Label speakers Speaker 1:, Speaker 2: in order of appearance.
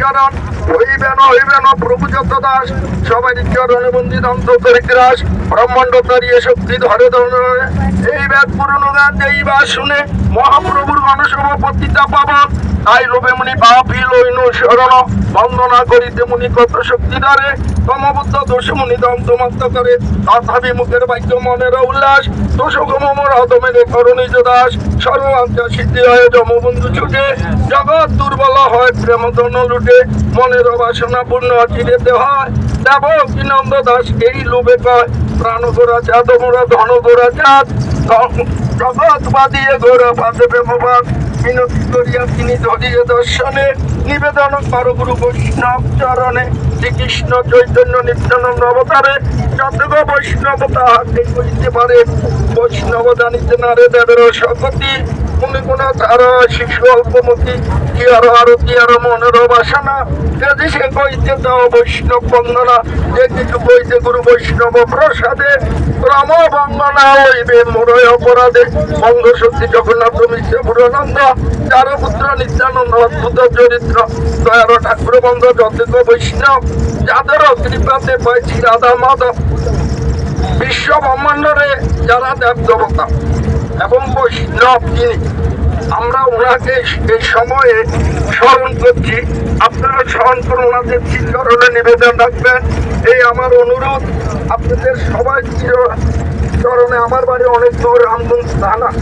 Speaker 1: চরণ হইবে না হইবে না, প্রভু যত দাস, সবাই চরণে বন্দিত অন্তরিক্রাস ব্রহ্মাণ্ড তারিয়ে শক্তি ধরে ধরে এই বেদ পুরনো গান, এই শুনে মহাপ্রভুর গণসভাপতিতা পাবন। তাই লোভে মুনি পাপি লইন শরণ। বন্দনা করিতে মুনি কত শক্তি ধরে। কমবুদ্ধ দোষ মুনি দন্তমত্ত করে। তথাপি মুখের বাক্য মনের উল্লাস। দোষ গমর করো দাস সর্বাঞ্চা সিদ্ধি হয় জমবন্ধু ছুটে। জগৎ হয় প্রেম লুটে মনের বাসনা পূর্ণ চিরেতে হয়। দেব কি নন্দ দাস, এই লোভে কয় প্রাণ গোরা চাঁদ, মোরা ধন গোরা চাঁদ জগৎ বাদিয়ে গোরা পাতে প্রেমবাদ মিনতি করিয়া তিনি ধরিয়ে দর্শনে, নিবেদন কর গুরু বৈষ্ণব চরণে। শ্রীকৃষ্ণ চৈতন্য নিত্যানন্দ অবতারে যতগ বৈষ্ণব তাহাকে করিতে পারে। বৈষ্ণব জানিতে না রে দেবের শকতি মুনি গুণ তার শিশু অল্পমতি কি আর আরতি আর মনের বাসনা? যদি সে কইতে দাও বৈষ্ণব বন্দনা যে কিছু কইতে গুরু বৈষ্ণব প্রসাদে রাম বন্দনা হইবে মোরয় অপরাধে। বঙ্গ শক্তি জগন্নাথ মিশ্র পুরানন্দ চার পুত্র নিত্যানন্দ অদ্ভুত চরিত্র। দয়ার ঠাকুর বন্ধ যতক বৈষ্ণব, যাদের কৃপাতে পাইছি রাধা মাধব। বিশ্ব ব্রহ্মাণ্ডরে যারা দেব দেবতা। এবং বৈষ্ণব তিনি আমরা ওনাকে এই সময়ে স্মরণ করছি। আপনারা স্মরণ করুন ওনাদের ধরনের নিবেদন রাখবেন। এই আমার অনুরোধ, আপনাদের সবাই চির- চরণে আমার বাড়ি অনেক দূর আন্দোলন থানা।